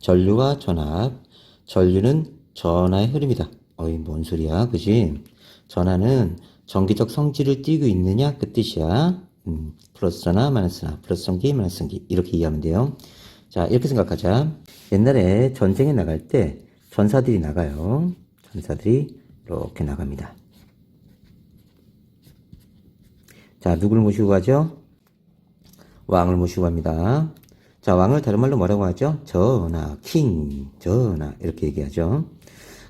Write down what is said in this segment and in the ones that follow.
전류와 전압. 전류는 전하의 흐름이다. 어이, 뭔 소리야, 그지? 전하는 전기적 성질을 띠고 있느냐, 그 뜻이야. 음, 플러스나 마이너스나, 플러스 전기, 마이너스 전기. 이렇게 이해하면 돼요. 자, 이렇게 생각하자. 옛날에 전쟁에 나갈 때 전사들이 나가요. 전사들이 이렇게 나갑니다. 자, 누구를 모시고 가죠? 왕을 모시고 갑니다. 자, 왕을 다른 말로 뭐라고 하죠? 전하, 킹, 전하, 이렇게 얘기하죠.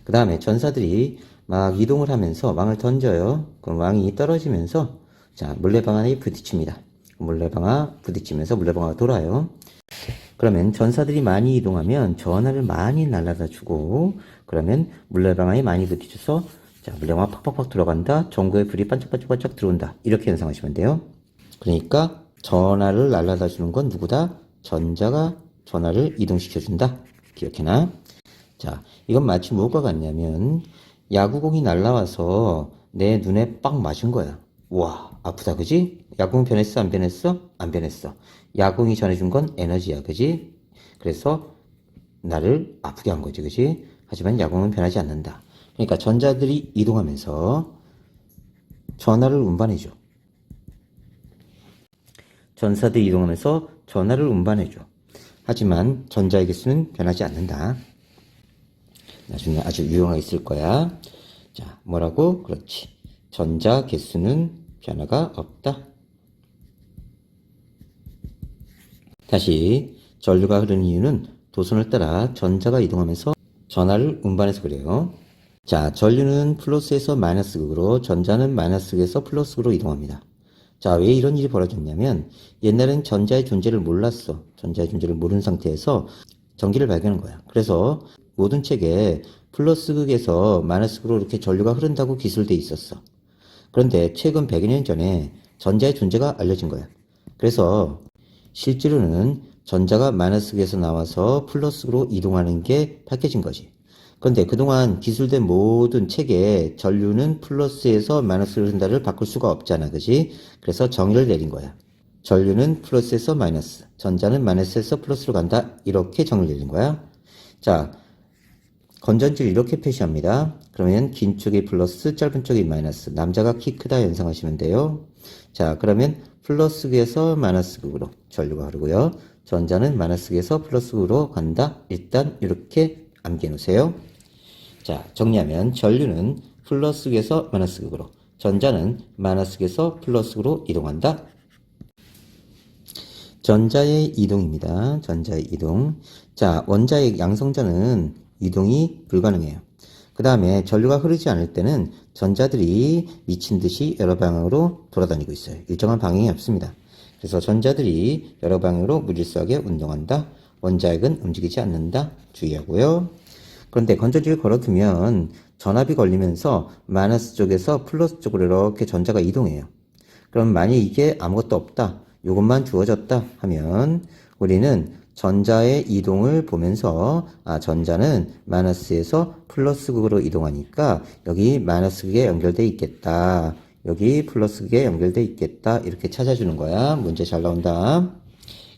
그 다음에 전사들이 막 이동을 하면서 왕을 던져요. 그럼 왕이 떨어지면서, 자, 물레방아에 부딪힙니다. 물레방아 부딪히면서 물레방아가 돌아요. 그러면 전사들이 많이 이동하면 전하를 많이 날라다 주고, 그러면 물레방아에 많이 부딪혀서, 자, 물레방아 팍팍팍 들어간다. 전구에 불이 반짝반짝반짝 들어온다. 이렇게 연상하시면 돼요. 그러니까 전하를 날라다 주는 건 누구다? 전자가 전하를 이동시켜준다. 기억해놔. 자, 이건 마치 뭐가 같냐면 야구공이 날라와서 내 눈에 빡 맞은 거야. 와, 아프다, 그지? 야구공 변했어, 안 변했어? 안 변했어. 야구공이 전해준 건 에너지야, 그지? 그래서 나를 아프게 한 거지, 그지? 하지만 야구공은 변하지 않는다. 그러니까 전자들이 이동하면서 전하를 운반해줘. 전사들이 이동하면서 전하를 운반해줘. 하지만 전자의 개수는 변하지 않는다. 나중에 아주 유용하게 쓸 거야. 자, 뭐라고? 그렇지. 전자 개수는 변화가 없다. 다시 전류가 흐르는 이유는 도선을 따라 전자가 이동하면서 전하를 운반해서 그래요. 자, 전류는 플러스에서 마이너스 극으로, 전자는 마이너스 극에서 플러스 극으로 이동합니다. 자, 왜 이런 일이 벌어졌냐면, 옛날엔 전자의 존재를 몰랐어. 전자의 존재를 모르는 상태에서 전기를 발견한 거야. 그래서 모든 책에 플러스 극에서 마이너스 극으로 이렇게 전류가 흐른다고 기술돼 있었어. 그런데 최근 100여 년 전에 전자의 존재가 알려진 거야. 그래서 실제로는 전자가 마이너스 극에서 나와서 플러스 극으로 이동하는 게 밝혀진 거지. 그런데 그동안 기술된 모든 책에 전류는 플러스에서 마이너스로 흐른다를 바꿀 수가 없잖아. 그지? 그래서 정의를 내린 거야. 전류는 플러스에서 마이너스, 전자는 마이너스에서 플러스로 간다. 이렇게 정의를 내린 거야. 자, 건전지를 이렇게 표시합니다. 그러면 긴 쪽이 플러스, 짧은 쪽이 마이너스. 남자가 키 크다 연상하시면 돼요. 자, 그러면 플러스극에서 마이너스극으로 전류가 흐르고요. 전자는 마이너스극에서 플러스극으로 간다. 일단 이렇게 암기해 놓으세요. 자, 정리하면 전류는 플러스극에서 마이너스극으로, 전자는 마이너스극에서 플러스극으로 이동한다. 전자의 이동입니다. 전자의 이동. 자, 원자의 양성자는 이동이 불가능해요. 그 다음에 전류가 흐르지 않을 때는 전자들이 미친 듯이 여러 방향으로 돌아다니고 있어요. 일정한 방향이 없습니다. 그래서 전자들이 여러 방향으로 무질서하게 운동한다. 원자핵은 움직이지 않는다. 주의하고요. 그런데 건전지를 걸어두면 전압이 걸리면서 마이너스 쪽에서 플러스 쪽으로 이렇게 전자가 이동해요. 그럼 만약 이게 아무것도 없다. 이것만 주어졌다 하면 우리는 전자의 이동을 보면서 아 전자는 마이너스에서 플러스 극으로 이동하니까 여기 마이너스 극에 연결돼 있겠다. 여기 플러스 극에 연결돼 있겠다. 이렇게 찾아주는 거야. 문제 잘 나온다.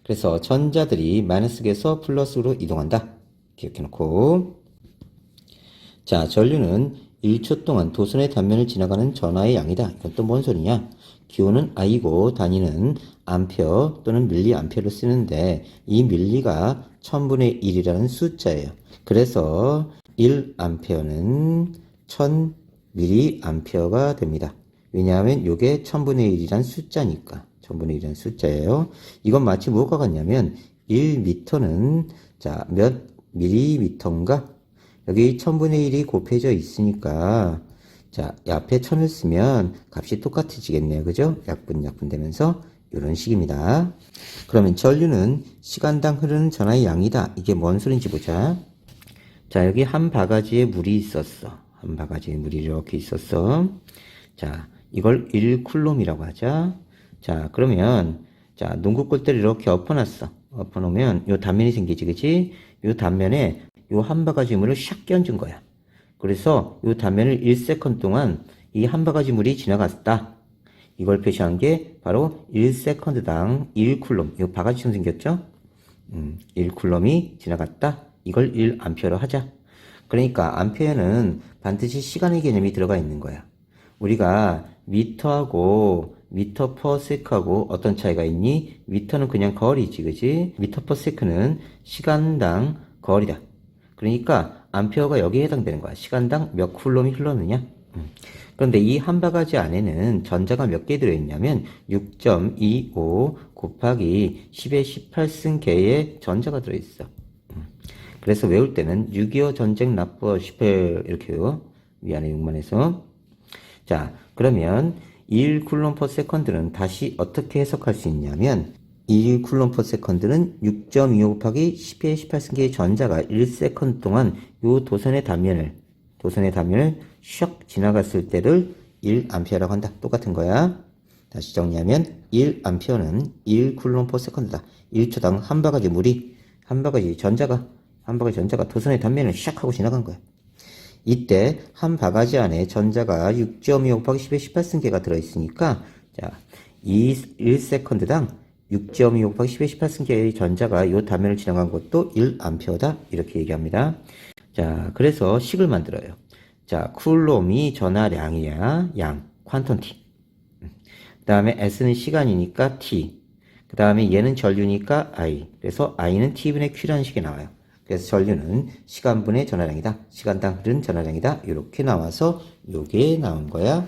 그래서 전자들이 마이너스 극에서 플러스로 이동한다. 기억해 놓고 자, 전류는 1초 동안 도선의 단면을 지나가는 전하의 양이다. 이건 또 뭔 소리냐? 기호는 I고 단위는 암페어 또는 밀리 암페어를 쓰는데 이 밀리가 1000분의 1이라는 숫자예요. 그래서 1 암페어는 1000 밀리 암페어가 됩니다. 왜냐하면 이게 1000분의 1이란 숫자니까. 1000분의 1이라는 숫자예요. 이건 마치 무엇과 같냐면 1미터는 자, 몇 밀리미터인가? 여기 1000분의 1이 곱해져 있으니까 자, 앞에 1000을 쓰면 값이 똑같아지겠네요. 그죠? 약분, 약분 되면서 이런 식입니다. 그러면 전류는 시간당 흐르는 전하의 양이다. 이게 뭔 소린지 보자. 자, 여기 한 바가지에 물이 있었어. 한 바가지에 물이 이렇게 있었어. 자, 이걸 1쿨롬이라고 하자. 자, 그러면 자, 농구 골대를 이렇게 엎어놨어. 엎어놓으면 요 단면이 생기지, 그치? 요 단면에 요 한 바가지 물을 샥 끼얹은 거야. 그래서 이 단면을 1세컨 동안 이 한 바가지 물이 지나갔다. 이걸 표시한 게 바로 1세컨드당 1쿨롬. 이 바가지처럼 생겼죠? 음, 1쿨롬이 지나갔다. 이걸 1암페어로 하자. 그러니까 암페어는 반드시 시간의 개념이 들어가 있는 거야. 우리가 미터하고 미터 퍼 세크하고 어떤 차이가 있니? 미터는 그냥 거리지, 그지? 미터 퍼 세크는 시간당 거리다. 그러니까 암페어가 여기에 해당되는 거야. 시간당 몇 쿨롬이 흘렀느냐? 음. 그런데 이 한 바가지 안에는 전자가 몇 개 들어있냐면 6.25 곱하기 10의 18승계의 전자가 들어있어. 음. 그래서 외울 때는 6.25 전쟁 납부 18 이렇게 외워. 위안에 6만 해서. 자, 그러면 1 쿨롬 퍼 세컨드는 다시 어떻게 해석할 수 있냐면 1 쿨롬 퍼 세컨드는 6.25 곱하기 10의 18승계의 전자가 1세컨드 동안 요 도선의 단면을 도선의 단면을 슉 지나갔을 때를 1암페어라고 한다. 똑같은 거야. 다시 정리하면 1암페어는 1 쿨롬 퍼 세컨드다. 1초당 한 바가지 물이 한 바가지 전자가 한 바가지 전자가 도선의 단면을 샥 하고 지나간 거야. 이때 한 바가지 안에 전자가 6.25 곱하기 10의 18승계가 들어있으니까 자, 이 1세컨드당 6.25 곱하기 10의 18승계의 전자가 이 단면을 지나간 것도 1암페어다 이렇게 얘기합니다. 자, 그래서 식을 만들어요. 자, 쿨롬이 전하량이야. 양, t. 그 다음에 s는 시간이니까 t. 그 다음에 얘는 전류니까 i. 그래서 i는 t분의 q라는 식이 나와요. 그래서 전류는 시간분의 전하량이다. 시간당 흐른 전하량이다. 이렇게 나와서 요게 나온 거야.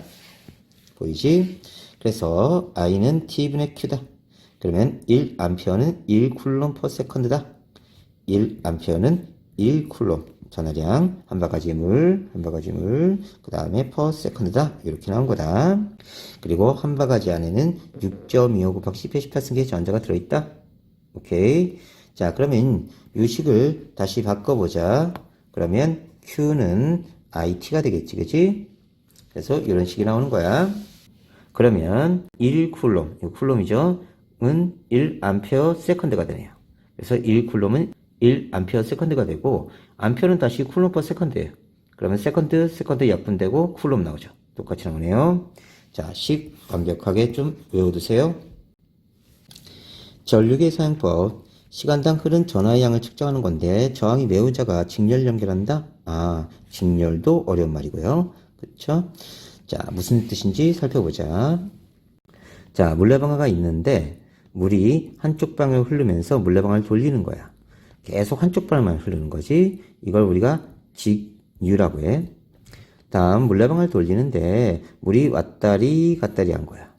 보이지? 그래서 i는 t분의 q다. 그러면 1암페어는 1 쿨롬 퍼 세컨드다. 1암페어는 1 쿨롬 전하량 한 바가지 물, 한 바가지 물, 그 다음에 퍼 세컨드다. 이렇게 나온 거다. 그리고 한 바가지 안에는 6.25 곱하기 10의 18승계의 전자가 들어있다. 오케이. 자, 그러면 이 식을 다시 바꿔보자. 그러면 Q는 IT가 되겠지, 그치? 그래서 이런 식이 나오는 거야. 그러면 1쿨롬, 이 쿨롬이죠? 은 1암페어 세컨드가 되네요. 그래서 1 쿨롬은 1암페어 세컨드가 되고 암페어는 다시 쿨롬 퍼 세컨드예요. 그러면 세컨드, 세컨드 약분되고 쿨롬 나오죠. 똑같이 나오네요. 자, 식 완벽하게 좀 외워두세요. 전류계 사용법. 시간당 흐른 전하의 양을 측정하는 건데 저항이 매우 작아 직렬 연결한다? 아, 직렬도 어려운 말이고요. 그렇죠? 자, 무슨 뜻인지 살펴보자. 자, 물레방아가 있는데 물이 한쪽 방향으로 흐르면서 물레방아를 돌리는 거야. 계속 한쪽 방향만 흐르는 거지. 이걸 우리가 직유라고 해. 다음 물레방아를 돌리는데 물이 왔다리 갔다리 한 거야.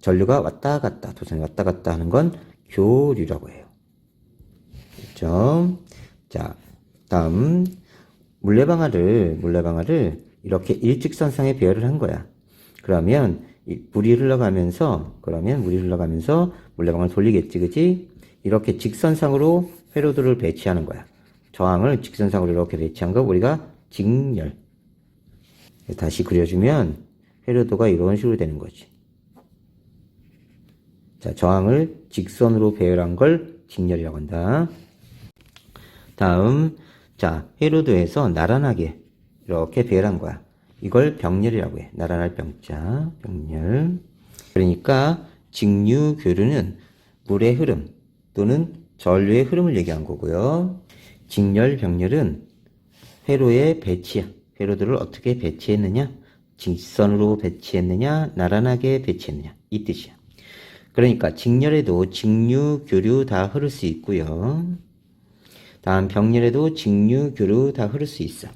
전류가 왔다 갔다, 도선이 왔다 갔다 하는 건 교류라고 해요. 그렇죠? 자, 다음 물레방아를 물레방아를 이렇게 일직선상에 배열을 한 거야. 그러면 이 물이 흘러가면서 그러면 물이 흘러가면서 물레방아를 돌리겠지, 그지? 이렇게 직선상으로 회로도를 배치하는 거야. 저항을 직선상으로 이렇게 배치한 거 우리가 직렬. 다시 그려주면 회로도가 이런 식으로 되는 거지. 자, 저항을 직선으로 배열한 걸 직렬이라고 한다. 다음, 자, 회로도에서 나란하게 이렇게 배열한 거야. 이걸 병렬이라고 해. 나란할 병자, 병렬. 그러니까 직류 교류는 물의 흐름 또는 전류의 흐름을 얘기한 거고요. 직렬, 병렬은 회로의 배치야. 회로도를 어떻게 배치했느냐? 직선으로 배치했느냐? 나란하게 배치했느냐? 이 뜻이야. 그러니까 직렬에도 직류, 교류 다 흐를 수 있고요. 다음 병렬에도 직류, 교류 다 흐를 수 있어.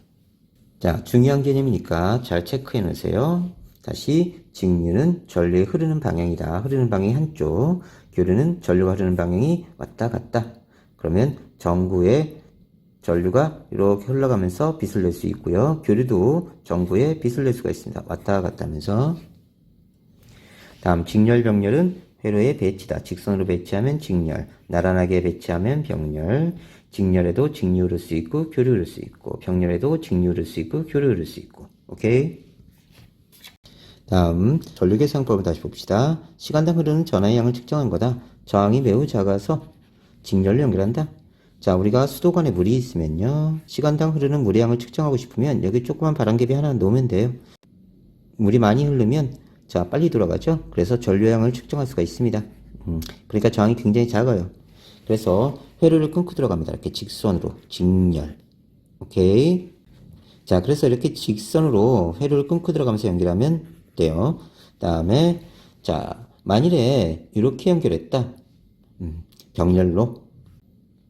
자, 중요한 개념이니까 잘 체크해 놓으세요. 다시 직류는 전류의 흐르는 방향이다. 흐르는 방향이 한쪽. 교류는 전류가 흐르는 방향이 왔다 갔다. 그러면 전구에 전류가 이렇게 흘러가면서 빛을 낼 수 있고요. 교류도 전구에 빛을 낼 수가 있습니다. 왔다 갔다 하면서. 다음 직렬 병렬은 회로의 배치다. 직선으로 배치하면 직렬, 나란하게 배치하면 병렬. 직렬에도 직류 흐를 수 있고 교류 흐를 수 있고 병렬에도 직류 흐를 수 있고 교류 흐를 수 있고. 오케이? 다음 전류계 사용법을 다시 봅시다. 시간당 흐르는 전하의 양을 측정한 거다. 저항이 매우 작아서 직렬로 연결한다. 자, 우리가 수도관에 물이 있으면요. 시간당 흐르는 물의 양을 측정하고 싶으면 여기 조그만 바람개비 하나 놓으면 돼요. 물이 많이 흐르면 자, 빨리 돌아가죠. 그래서 전류량을 측정할 수가 있습니다. 음, 그러니까 저항이 굉장히 작아요. 그래서 회로를 끊고 들어갑니다. 이렇게 직선으로 직렬. 오케이. 자, 그래서 이렇게 직선으로 회로를 끊고 들어가면서 연결하면 돼요. 다음에 자, 만일에 이렇게 연결했다. 음, 병렬로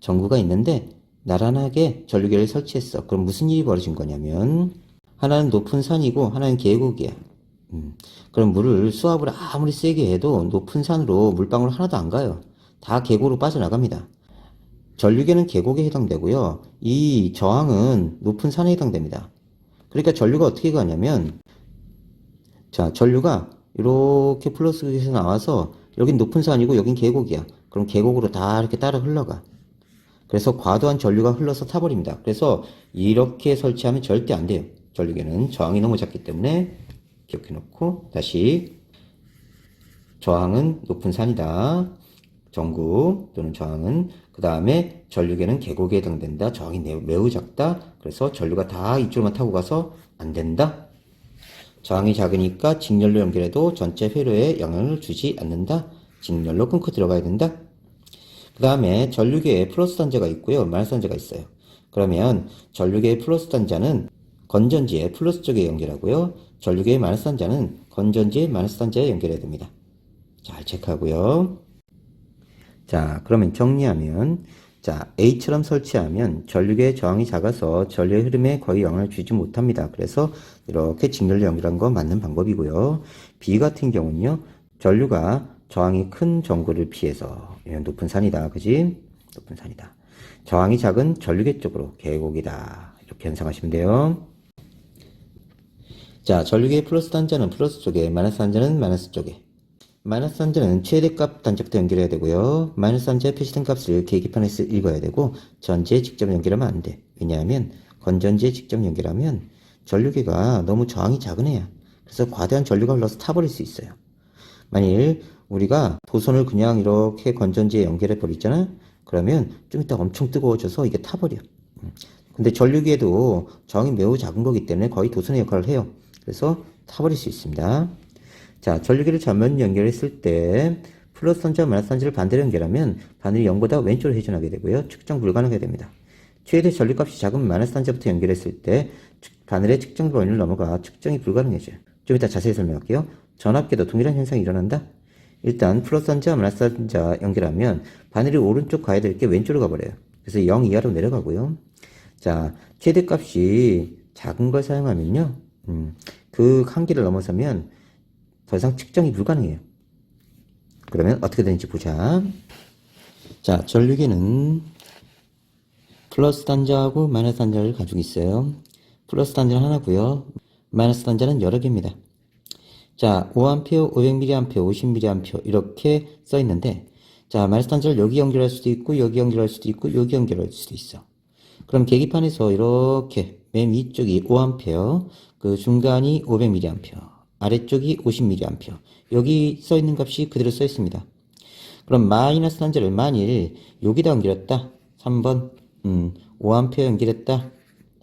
전구가 있는데 나란하게 전류계를 설치했어. 그럼 무슨 일이 벌어진 거냐면 하나는 높은 산이고 하나는 계곡이야. 음, 그럼 물을 수압을 아무리 세게 해도 높은 산으로 물방울 하나도 안 가요. 다 계곡으로 빠져나갑니다. 전류계는 계곡에 해당되고요. 이 저항은 높은 산에 해당됩니다. 그러니까 전류가 어떻게 가냐면 자, 전류가 이렇게 플러스에서 나와서 여긴 높은 산이고 여긴 계곡이야. 그럼 계곡으로 다 이렇게 따라 흘러가. 그래서 과도한 전류가 흘러서 타버립니다. 그래서 이렇게 설치하면 절대 안 돼요. 전류계는 저항이 너무 작기 때문에 기억해 놓고 다시 저항은 높은 산이다. 전구 또는 저항은 그 다음에 전류계는 계곡에 해당된다. 저항이 매- 매우 작다. 그래서 전류가 다 이쪽으로만 타고 가서 안 된다. 저항이 작으니까 직렬로 연결해도 전체 회로에 영향을 주지 않는다. 직렬로 끊고 들어가야 된다. 그 다음에 전류계에 플러스 단자가 있고요. 마이너스 단자가 있어요. 그러면 전류계의 플러스 단자는 건전지의 플러스 쪽에 연결하고요. 전류계의 마이너스 단자는 건전지의 마이너스 단자에 연결해야 됩니다. 잘 체크하고요. 자, 그러면 정리하면 자, A처럼 설치하면 전류계의 저항이 작아서 전류의 흐름에 거의 영향을 주지 못합니다. 그래서 이렇게 직렬로 연결한 건 맞는 방법이고요. B 같은 경우는요. 전류가 저항이 큰 전구를 피해서 이건 높은 산이다. 그지? 높은 산이다. 저항이 작은 전류계 쪽으로 계곡이다. 이렇게 연상하시면 돼요. 자, 전류계의 플러스 단자는 플러스 쪽에, 마이너스 단자는 마이너스 쪽에. 마이너스 단자는 최대값 단자부터 연결해야 되고요. 마이너스 단자에 표시된 값을 계기판에서 읽어야 되고 전지에 직접 연결하면 안 돼. 왜냐하면 건전지에 직접 연결하면 전류계가 너무 저항이 작은 애야. 그래서 과대한 전류가 흘러서 타버릴 수 있어요. 만일 우리가 도선을 그냥 이렇게 건전지에 연결해 버리잖아? 그러면 좀 이따 엄청 뜨거워져서 이게 타버려. 음. 근데 전류계도 저항이 매우 작은 거기 때문에 거의 도선의 역할을 해요. 그래서 타버릴 수 있습니다. 자, 전류계를 전면 연결했을 때 플러스 단자와 마이너스 단자를 반대로 연결하면 바늘이 0보다 왼쪽으로 회전하게 되고요. 측정 불가능하게 됩니다. 최대 전류값이 작은 마이너스 단자부터 연결했을 때 측- 바늘의 측정 범위를 넘어가 측정이 불가능해져요. 좀 이따 자세히 설명할게요. 전압계도 동일한 현상이 일어난다. 일단 플러스 단자와 마이너스 단자 연결하면 바늘이 오른쪽 가야 될 게 왼쪽으로 가버려요. 그래서 0 이하로 내려가고요. 자, 최대값이 작은 걸 사용하면요. 음, 그 한계를 넘어서면 더 이상 측정이 불가능해요. 그러면 어떻게 되는지 보자. 자, 전류계는 플러스 단자하고 마이너스 단자를 가지고 있어요. 플러스 단자는 하나고요. 마이너스 단자는 여러 개입니다. 자, 5A, 500mA, 50mA 이렇게 써 있는데 자, 마이너스 단자를 여기 연결할 수도 있고 여기 연결할 수도 있고 여기 연결할 수도 있어. 그럼 계기판에서 이렇게 맨 위쪽이 5A, 그 중간이 500mA, 아래쪽이 50mA. 여기 써 있는 값이 그대로 써 있습니다. 그럼 마이너스 단자를 만일 여기다 연결했다. 3번 음, 5A 연결했다.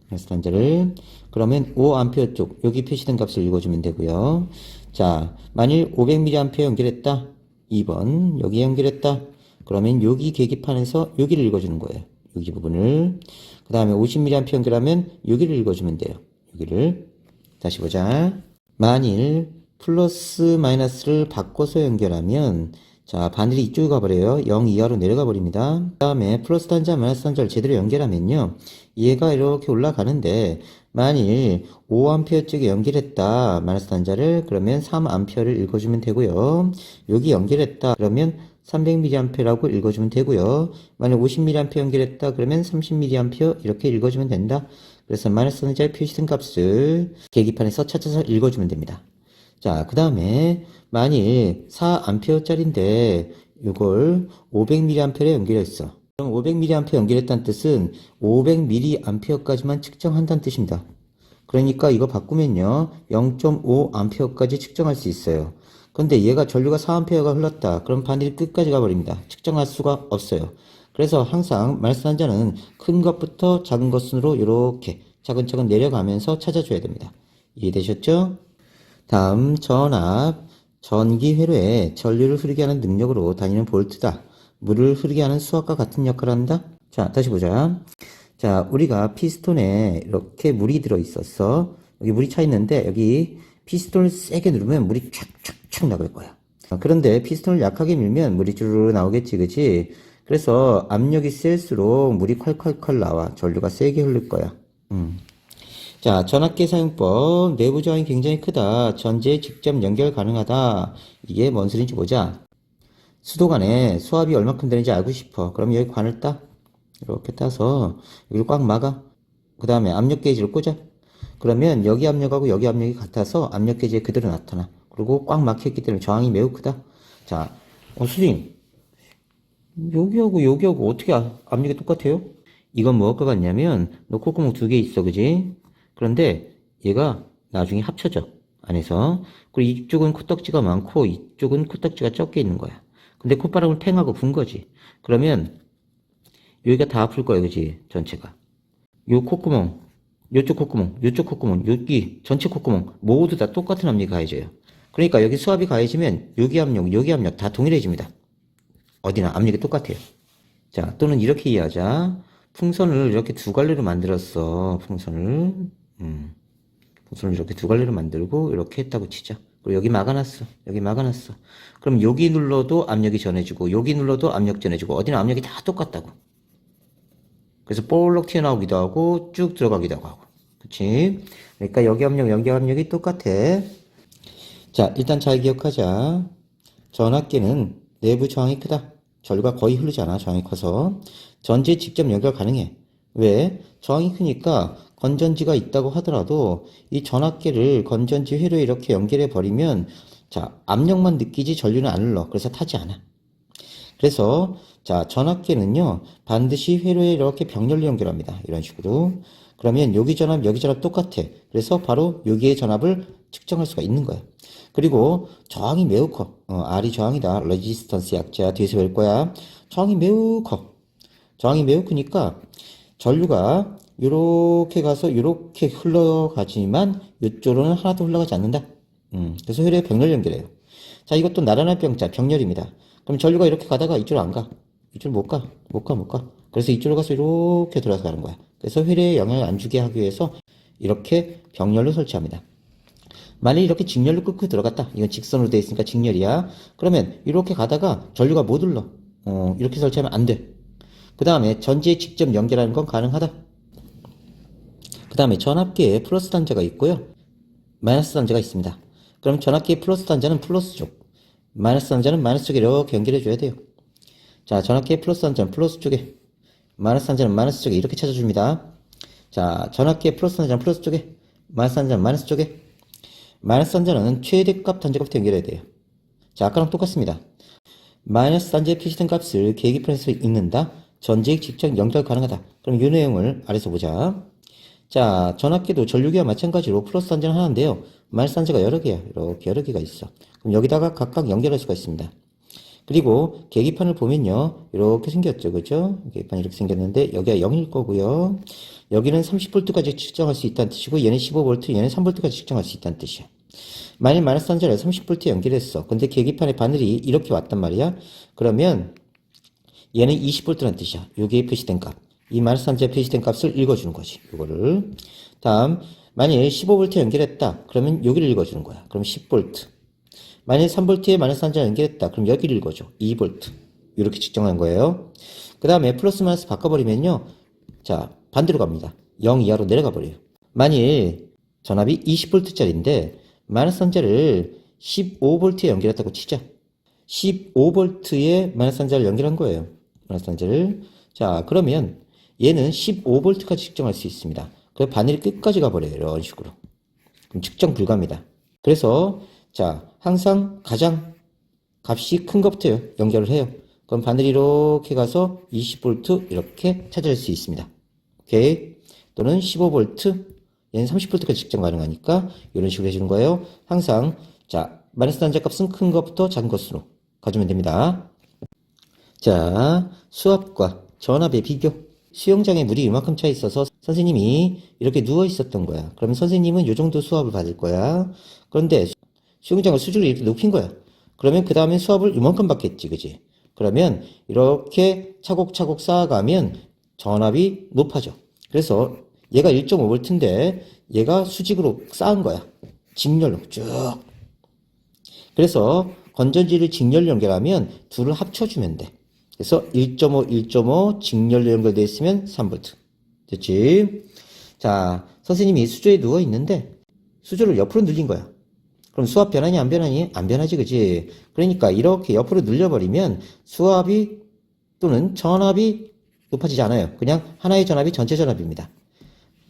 마이너스 단자를 그러면 5A 쪽 여기 표시된 값을 읽어주면 되고요. 자, 만일 500mA 연결했다. 2번 여기 연결했다. 그러면 여기 계기판에서 여기를 읽어주는 거예요. 여기 부분을 그 다음에 50mA 연결하면 여기를 읽어주면 돼요. 여기를 다시 보자. 만일 플러스 마이너스를 바꿔서 연결하면 자 바늘이 이쪽으로 가버려요. 0 이하로 내려가 버립니다. 그 다음에 플러스 단자 마이너스 단자를 제대로 연결하면요 얘가 이렇게 올라가는데 만일 5A 쪽에 연결했다 마이너스 단자를 그러면 3A를 읽어주면 되고요. 여기 연결했다 그러면 300mA라고 읽어주면 되고요. 만약 50mA 연결했다 그러면 30mA 이렇게 읽어주면 된다 그래서 마이너스 단자에 표시된 값을 계기판에서 찾아서 읽어주면 됩니다 자, 그 다음에 만일 4A짜리인데 이걸 500mA에 연결했어. 그럼 500mA 연결했다는 뜻은 500mA까지만 측정한다는 뜻입니다. 그러니까 이거 바꾸면요. 0.5A까지 측정할 수 있어요. 근데 얘가 전류가 4A가 흘렀다. 그럼 바늘이 끝까지 가버립니다. 측정할 수가 없어요. 그래서 항상 말씀한 큰 것부터 작은 것 순으로 이렇게 차근차근 내려가면서 찾아줘야 됩니다. 이해되셨죠? 다음 전압 전기 회로에 전류를 흐르게 하는 능력으로 다니는 볼트다. 물을 흐르게 하는 수압과 같은 역할을 한다. 자, 다시 보자. 자, 우리가 피스톤에 이렇게 물이 들어 있었어. 여기 물이 차 있는데 여기 피스톤을 세게 누르면 물이 촥촥촥 나갈 거야. 아, 그런데 피스톤을 약하게 밀면 물이 주르르 나오겠지, 그치? 그래서 압력이 셀수록 물이 콸콸콸 나와. 전류가 세게 흐를 거야. 음. 자, 전압계 사용법. 내부 저항이 굉장히 크다. 전지에 직접 연결 가능하다. 이게 뭔 소리인지 보자. 수도 간에 수압이 얼마큼 되는지 알고 싶어. 그럼 여기 관을 따. 이렇게 따서 여기를 꽉 막아. 그 다음에 압력 게이지를 꽂아. 그러면 여기 압력하고 여기 압력이 같아서 압력 게이지에 그대로 나타나. 그리고 꽉 막혀있기 때문에 저항이 매우 크다. 자, 어, 수진. 여기하고 여기하고 어떻게 아- 압력이 똑같아요? 이건 것 같냐면, 너 콧구멍 두 개 있어, 그지? 그런데 얘가 나중에 합쳐져. 안에서. 그리고 이쪽은 코딱지가 많고, 이쪽은 코딱지가 적게 있는 거야. 근데 콧바람을 탱하고 분 거지. 그러면, 여기가 다 아플 거야, 그지? 전체가. 요 콧구멍, 요쪽 콧구멍, 요쪽 콧구멍, 여기 전체 콧구멍 모두 다 똑같은 압력이 가해져요. 그러니까 여기 수압이 가해지면 여기 압력, 여기 압력 다 동일해집니다. 어디나 압력이 똑같아요. 자, 또는 이렇게 이해하자. 풍선을 이렇게 두 갈래로 만들었어. 풍선을. 음. 풍선을 이렇게 두 갈래로 만들고 이렇게 했다고 치자. 그리고 여기 막아놨어. 여기 막아놨어. 그럼 여기 눌러도 압력이 전해지고 여기 눌러도 압력 전해지고 어디나 압력이 다 똑같다고. 그래서 볼록 튀어나오기도 하고 쭉 들어가기도 하고. 그치? 그러니까 여기 압력, 여기 압력이 똑같아. 자, 일단 잘 기억하자. 전압계는 내부 저항이 크다. 전류가 거의 흐르지 않아, 저항이 커서. 전지에 직접 연결 가능해. 왜? 저항이 크니까 건전지가 있다고 하더라도 이 전압계를 건전지 회로에 이렇게 연결해 버리면 자, 압력만 느끼지 전류는 안 흘러. 그래서 타지 않아. 그래서 자 전압계는요 반드시 회로에 이렇게 병렬로 연결합니다 이런 식으로 그러면 여기 전압 여기 전압 똑같아 그래서 바로 여기의 전압을 측정할 수가 있는 거예요 그리고 저항이 매우 커 어, R이 저항이다 레지스턴스 약자 뒤에서 볼 거야 저항이 매우 커 저항이 매우 크니까 전류가 이렇게 가서 이렇게 흘러가지만 이쪽으로는 하나도 흘러가지 않는다 음, 그래서 회로에 병렬 연결해요 자 이것도 나란한 병자 병렬입니다 그럼 전류가 이렇게 가다가 이쪽으로 안 가. 이쪽으로 못 가. 못 가, 못 가. 그래서 이쪽으로 가서 이렇게 돌아서 가는 거야. 그래서 회로에 영향을 안 주게 하기 위해서 이렇게 병렬로 설치합니다. 만약 이렇게 직렬로 끊고 들어갔다. 이건 직선으로 되어 있으니까 직렬이야. 그러면 이렇게 가다가 전류가 못 흘러. 어, 이렇게 설치하면 안 돼. 그 다음에 전지에 직접 연결하는 건 가능하다. 그 다음에 전압계에 플러스 단자가 있고요. 마이너스 단자가 있습니다. 그럼 전압계의 플러스 단자는 플러스 쪽. 마이너스 단자는 마이너스 쪽에 이렇게 연결해 줘야 돼요. 자, 전압계의 플러스 단자는 플러스 쪽에, 마이너스 단자는 마이너스 쪽에 이렇게 찾아줍니다. 자, 전압계의 플러스 단자는 플러스 쪽에, 마이너스 단자는 마이너스 쪽에, 마이너스 단자는 최대값 단자값부터 연결해야 돼요. 자, 아까랑 똑같습니다. 마이너스 단자에 표시된 값을 계기판에서 읽는다. 전지에 직접 연결 가능하다. 그럼 이 내용을 아래서 보자. 자, 전압계도 전류기와 마찬가지로 플러스 단자는 하나인데요. 마이너스 단자가 여러 개야. 이렇게 여러 개가 있어. 그럼 여기다가 각각 연결할 수가 있습니다. 그리고 계기판을 보면요. 이렇게 생겼죠. 그죠? 계기판이 이렇게 생겼는데 여기가 0일 거고요. 여기는 30V까지 측정할 수 있다는 뜻이고 얘는 15V, 얘는 3V까지 측정할 수 있다는 뜻이야. 만일 마이너스 단자를 30V 연결했어. 근데 계기판에 바늘이 이렇게 왔단 말이야. 그러면 얘는 20V라는 뜻이야. 여기에 표시된 값. 이 마이너스 단자에 표시된 값을 읽어주는 거지. 이거를. 다음, 만일 15V 연결했다. 그러면 여기를 읽어주는 거야. 그럼 10V. 만일 3V에 마이너스 단자를 연결했다. 그럼 여기를 읽어줘. 2V. 이렇게 측정한 거예요. 그 다음에 플러스 마이너스 바꿔버리면요. 자, 반대로 갑니다. 0 이하로 내려가 버려요. 만일 전압이 20V짜리인데 마이너스 단자를 15V에 연결했다고 치자. 15V에 마이너스 단자를 연결한 거예요. 마이너스 단자를. 자, 그러면 얘는 15V까지 측정할 수 있습니다. 그 바늘이 끝까지 가버려요. 이런 식으로. 그럼 측정 불가입니다. 그래서 자, 항상 가장 값이 큰 것부터 연결을 해요. 그럼 바늘이 이렇게 가서 20V 이렇게 찾을 수 있습니다. 오케이. 또는 15V, 얘는 30V까지 측정 가능하니까 이런 식으로 해주는 거예요. 항상 자, 마이너스 단자 값은 큰 것부터 작은 것으로 가주면 됩니다. 자, 수압과 전압의 비교. 수영장에 물이 이만큼 차 있어서 선생님이 이렇게 누워 있었던 거야. 그러면 선생님은 이 정도 수압을 받을 거야. 그런데 수영장을 수직으로 이렇게 높인 거야. 그러면 그 다음에 수압을 이만큼 받겠지, 그지? 그러면 이렇게 차곡차곡 쌓아가면 전압이 높아져. 그래서 얘가 1.5V인데 얘가 수직으로 쌓은 거야. 직렬로 쭉. 그래서 건전지를 직렬로 연결하면 둘을 합쳐주면 돼. 그래서 1.5, 1.5 직렬로 연결되어 있으면 3V. 됐지? 자, 선생님이 수조에 누워 있는데 수조를 옆으로 늘린 거야. 그럼 수압 변하니 안 변하니? 안 변하지, 그지? 그러니까 이렇게 옆으로 늘려버리면 수압이 또는 전압이 높아지지 않아요. 그냥 하나의 전압이 전체 전압입니다.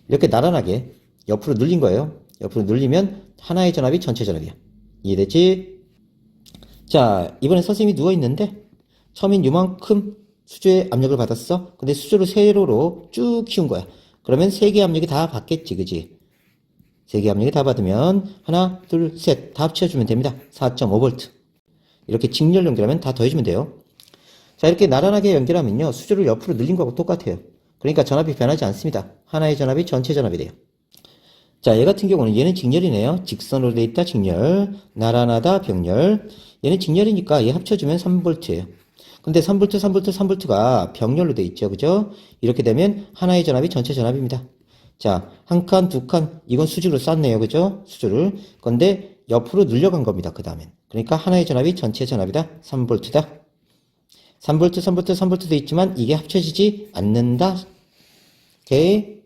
이렇게 나란하게 옆으로 늘린 거예요. 옆으로 늘리면 하나의 전압이 전체 전압이야. 이해됐지? 자, 이번에 선생님이 누워 있는데 처음엔 요만큼 수조의 압력을 받았어. 근데 수조를 세로로 쭉 키운 거야. 그러면 세 개의 압력이 다 받겠지, 그지? 세 개의 압력이 다 받으면 하나, 둘, 셋 다 합쳐주면 됩니다. 4.5V. 이렇게 직렬 연결하면 다 더해주면 돼요. 자, 이렇게 나란하게 연결하면요. 수조를 옆으로 늘린 거하고 똑같아요. 그러니까 전압이 변하지 않습니다. 하나의 전압이 전체 전압이 돼요. 자, 얘 같은 경우는 얘는 직렬이네요. 직선으로 돼 있다, 직렬. 나란하다, 병렬. 얘는 직렬이니까 얘 합쳐주면 3V예요. 근데 3V, 3V, 3V가 병렬로 돼 있죠. 그죠? 이렇게 되면 하나의 전압이 전체 전압입니다. 자, 한 칸, 두 칸, 이건 수직으로 쌌네요. 그죠? 수조를. 근데 옆으로 늘려간 겁니다. 그 다음엔. 그러니까 하나의 전압이 전체 전압이다. 3V다. 3V, 3V, 3V 돼 있지만 이게 합쳐지지 않는다. 오케이?